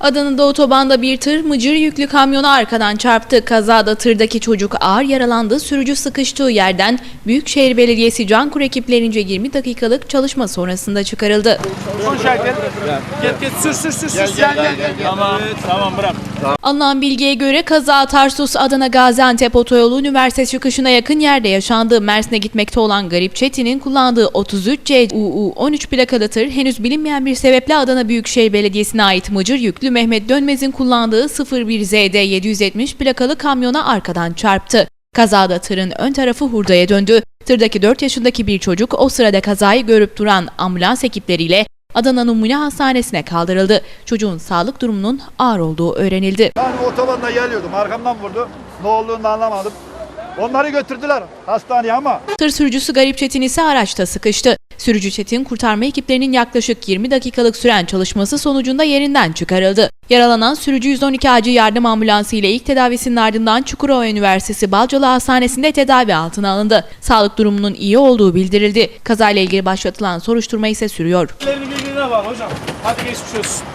Adana'da otobanda bir tır mıcır yüklü kamyona arkadan çarptı. Kazada tırdaki çocuk ağır yaralandı. Sürücü sıkıştığı yerden Büyükşehir Belediyesi Cankur ekiplerince 20 dakikalık çalışma sonrasında çıkarıldı. Konuş herkes. Git git sür sür sür sür. Gel gel gel. Tamam tamam bırak. Alınan bilgiye göre kaza Tarsus Adana Gaziantep Otoyolu üniversite çıkışına yakın yerde yaşandı. Mersin'e gitmekte olan Garip Çetin'in kullandığı 33C UU 13 plakalı tır henüz bilinmeyen bir sebeple Adana Büyükşehir Belediyesi'ne ait Mıcır yüklü Mehmet Dönmez'in kullandığı 01ZD 770 plakalı kamyona arkadan çarptı. Kazada tırın ön tarafı hurdaya döndü. Tırdaki 4 yaşındaki bir çocuk o sırada kazayı görüp duran ambulans ekipleriyle Adana Numune Hastanesi'ne kaldırıldı. Çocuğun sağlık durumunun ağır olduğu öğrenildi. Ben otobanda geliyordum. Arkamdan vurdu. Ne olduğunu da anlamadım. Onları götürdüler hastaneye ama Tır sürücüsü Garip Çetin ise araçta sıkıştı. Sürücü Çetin kurtarma ekiplerinin yaklaşık 20 dakikalık süren çalışması sonucunda yerinden çıkarıldı. Yaralanan sürücü 112 acil yardım ambulansı ile ilk tedavisinin ardından Çukurova Üniversitesi Balcalı Hastanesi'nde tedavi altına alındı. Sağlık durumunun iyi olduğu bildirildi. Kazayla ilgili başlatılan soruşturma ise sürüyor. Birbirine bak hocam. Hadi geçmiş olsun.